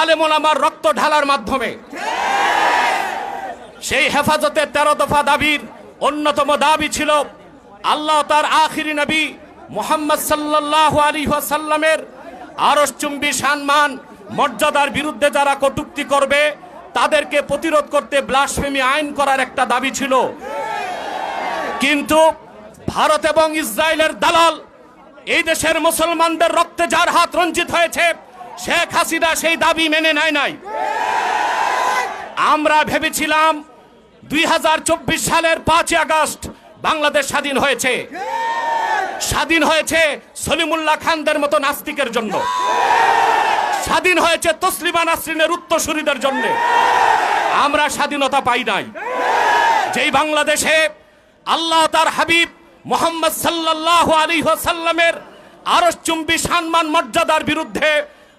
আলেমন আমার রক্ত ঢালার মাধ্যমে। সেই হেফাজতের তেরো দফা দাবির অন্যতম দাবি ছিল, আল্লাহ তার আখিরি নবী মোহাম্মদ সাল্লাহ আলী সাল্লামের আরসচুম্বী সম্মান, মর্যাদার বিরুদ্ধে যারা কটুক্তি করবে, তাদেরকে প্রতিরোধ করতে ব্লাসফেমি আইন করার একটা দাবি ছিল। কিন্তু ভারত এবং ইসরায়েলের দালাল এই দেশের মুসলমানদের রক্তে যার হাত রঞ্জিত হয়েছে শেখ হাসিনা সেই দাবি মেনে নেয় নাই। আমরা ভেবেছিলাম দুই হাজার চব্বিশ সালের পাঁচই আগস্ট বাংলাদেশ স্বাধীন হয়েছে। স্বাধীন হয়েছে সলিমুল্লাহ খানদের মতো নাস্তিকের জন্য। স্বাধীন হয়েছে তসলিমা নাসরিনের উত্তরসূরিদের জন্য। আমরা স্বাধীনতা পাই নাই। যেই বাংলাদেশে আল্লাহ তার হাবিব মোহাম্মদ সাল্লাহ আলী সাল্লামের আরস চুম্বি সম্মান মর্যাদার বিরুদ্ধে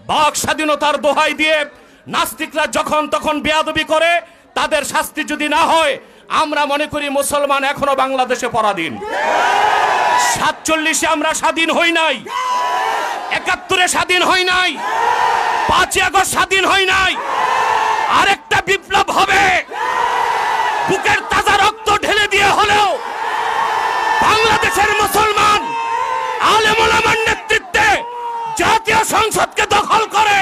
বাক স্বাধীনতার দোহাই দিয়ে নাস্তিকরা যখন তখন বেয়াদবি করে, তাদের শাস্তি যদি না হয়, আমরা মনে করি মুসলমান এখনও বাংলাদেশে পরাধীন। সাতচল্লিশে আমরা স্বাধীন হই নাই। একাত্তরে স্বাধীন হই নাই। পাঁচই আগস্ট স্বাধীন হই নাই। আরেকটা বিপ্লব হবে। বুকের তাজা রক্ত ঢেলে দিয়ে হলেও বাংলাদেশের মুসলমান জাতীয় সংসদকে দখল করে।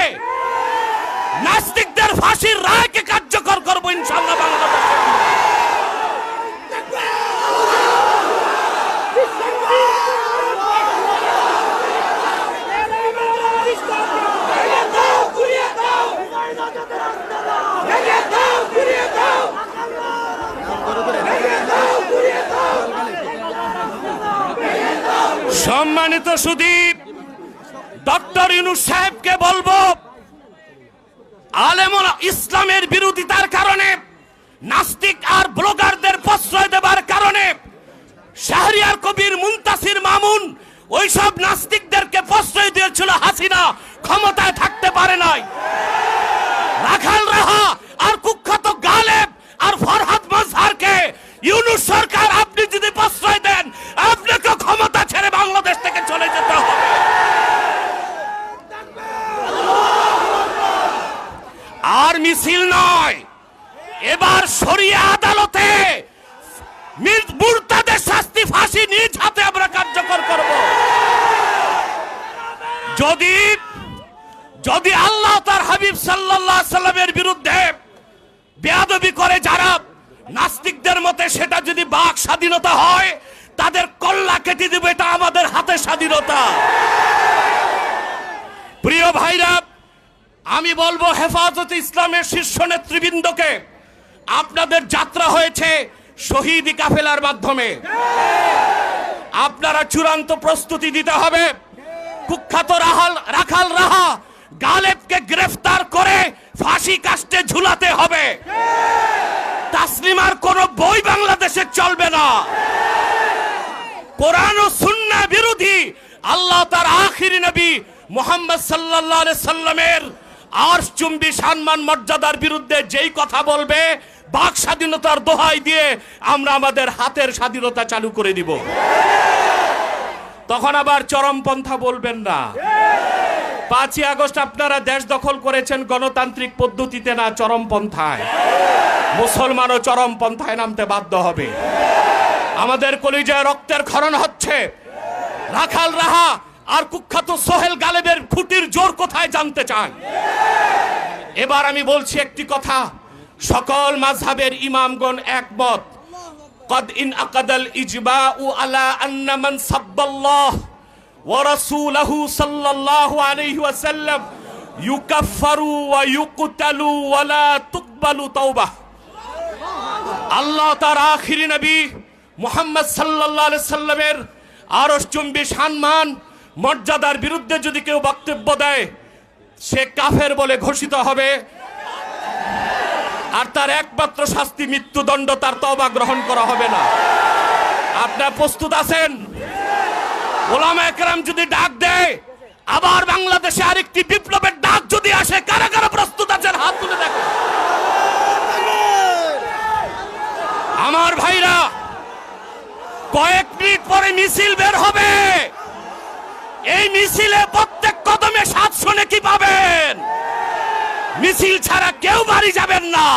নাস্তিকদের ফাঁসির রায়কে কার্যকর করব ইনশাল্লাহ বাংলাদেশে। সম্মানিত সুদীপ ডক্টর ইউনুস সাহেবকে বলব, আলেমুল ইসলামের বিরোধিতার কারণে, নাস্তিক আর ব্লগারদের প্রশ্রয় দেবার কারণে, শাহরিয়ার কবির মুন্তাসির মামুন ওইসব নাস্তিকদেরকে প্রশ্রয় দিয়েছিল হাসিনা, ক্ষমতায় থাকতে পারে নাই। রাখাল রাহা আর কুখ্যাত গালেব আর ফরহাদ মজহারকে ইউনুস সরকার, আপনি যদি প্রশ্রয় দেন আপনাকে ক্ষমতা ছেড়ে বাংলাদেশ থেকে চলে যেতে হবে আর মিছিল নয় এবার সরিয়ে আদালতে মির- মুরতাদের শাস্তি ফাঁসি নিজ হাতে আমরা কার্যকর করব যদি যদি আল্লাহ তার হাবিব আলাইহি সাল্লামের বিরুদ্ধে বেয়াদবি করে, যারা নাস্তিকদের মতে সেটা যদি বাক স্বাধীনতা হয়, তাদের কল্লা কেটে দেবে, এটা আমাদের হাতে স্বাধীনতা। প্রিয় ভাইরা, আমি বলব হেফাজত ইসলামের শীর্ষ নেতৃবৃন্দকে, আপনাদের যাত্রা হয়েছে শহীদ কাফেলার মাধ্যমে। আপনারা চূড়ান্ত প্রস্তুতি দিতে হবে। কুখ্যাত রাহাল রাখাল রাহা গালেবকে গ্রেফতার করে ফাঁসি কাস্টে ঝুলাতে হবে। তাসলিমার কোন বই বাংলাদেশে চলবে না। কোরআন ও সুন্নাহ বিরোধী আল্লাহ তার আখিরি নবী মোহাম্মদ সাল্লাল্লাহু সাল্লামের আর চুম্বি সম্মান মর্যাদার বিরুদ্ধে যেই কথা বলবে, বাক স্বাধীনতার দোহাই দিয়ে আমরা আমাদের হাতের স্বাধীনতা চালু করে দিব। তখন আবার চরমপন্থা বলবেন না। পাঁচই আগস্ট আপনারা দেশ দখল করেছেন, গণতান্ত্রিক পদ্ধতিতে না চরমপন্থায়। মুসলমানও চরমপন্থায় নামতে বাধ্য হবে। আমাদের কলিজায় রক্তের ক্ষরণ হচ্ছে। রাখাল রাহা আর কুখ্যাত সোহেল গালেবের খুঁটির জোর কোথায় জানতে চান? এবার আমি বলছি একটি কথা। সকল মাযহাবের ইমামগণ একমত। قد إن أقد الإجماع على أن من سب الله ورسوله صلى الله عليه وسلم يكفر ويقتل ولا تقبل توبه আল্লাহ তার আখিরি নবী মোহাম্মদ সাল্লাল্লাহু আলাইহি সাল্লামের আরশ চুম্বি সম্মান মর্যাদার বিরুদ্ধে যদি কেউ বক্তব্য দেয় সে কাফের বলে ঘোষিত হবে আর তার একমাত্র শাস্তি মৃত্যুদণ্ড, তার তবা গ্রহণ করা হবে না। আপনার প্রস্তুত আছেন? ওলামা একরাম যদি ডাক দেয়, আবার বাংলাদেশে আরেকটি বিপ্লবের ডাক যদি আসে, কারা কারা প্রস্তুত আছেন? হাত তুলে দেখো আমার ভাইরা, কয়েক মিনিট পরে মিছিল বের হবে। এই মিছিলে প্রত্যেক কদমে সাতশো নাকি পাবেন। মিছিল ছাড়া কেউ বাড়ি যাবেন না।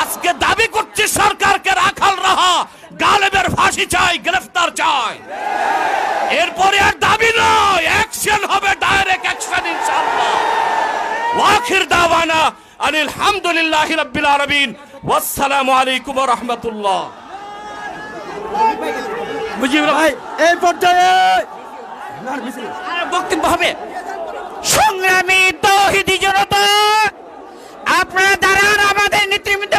আজকে দাবি করছে সরকারকে রাখাল রাহা গালেবের ফাঁসি চাই গ্রেফতার চাই। এরপরে আর দাবি নয় অ্যাকশন হবে ডাইরেক্ট অ্যাকশন ইনশাআল্লাহ। ওয়াখির দাওয়ানা আনিল হামদুলিল্লাহি রাব্বিল আলামিন। ওয়াসসালামু আলাইকুম ওয়া রাহমাতুল্লাহ। মুজিব ভাই এই পর্যায়ে বক্তব্য হবে। সংগ্রামী তৌহিদি জনতা আপনারা দাঁড়ান আমাদের নেতৃবৃন্দ